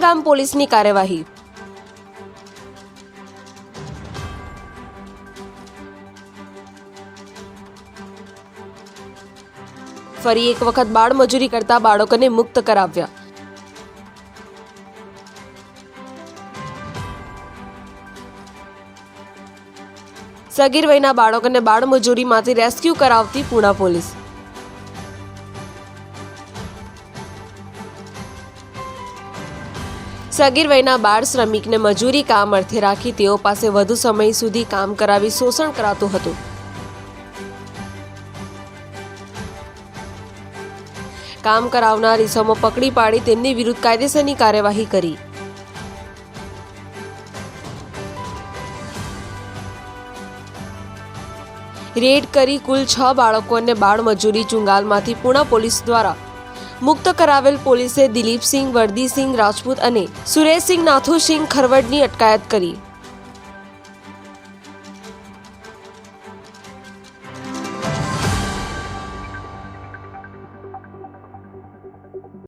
ગામ પોલીસની કાર્યવાહી. ફરી એક વખત બાળ મજૂરી કરતા બાળકોને મુક્ત કરાવ્યા. સગીર વયના બાળકોને બાળ મજૂરીમાંથી રેસ્ક્યુ કરાવતી પુણા પોલીસ. સગીર વયના બાળ શ્રમિકને મજૂરી કામ અર્થે રાખી તેઓ પાસે વધુ સમય સુધી કામ કરાવી શોષણ કરાતું હતું. કામ કરાવનાર ઇસમો પકડી પાડી તેમની વિરુદ્ધ કાયદેસરની કાર્યવાહી કરી. રેડ કરી કુલ છ બાળકોને બાળ મજૂરી ચુંગાલમાંથી પુણા પોલીસ દ્વારા મુક્ત કરાવેલ પોલીસે દિલીપસિંહ વરદીસિંહ રાજપૂત અને સુરેશસિંહ નાથુસિંહ ખરવડની અટકાયત કરી.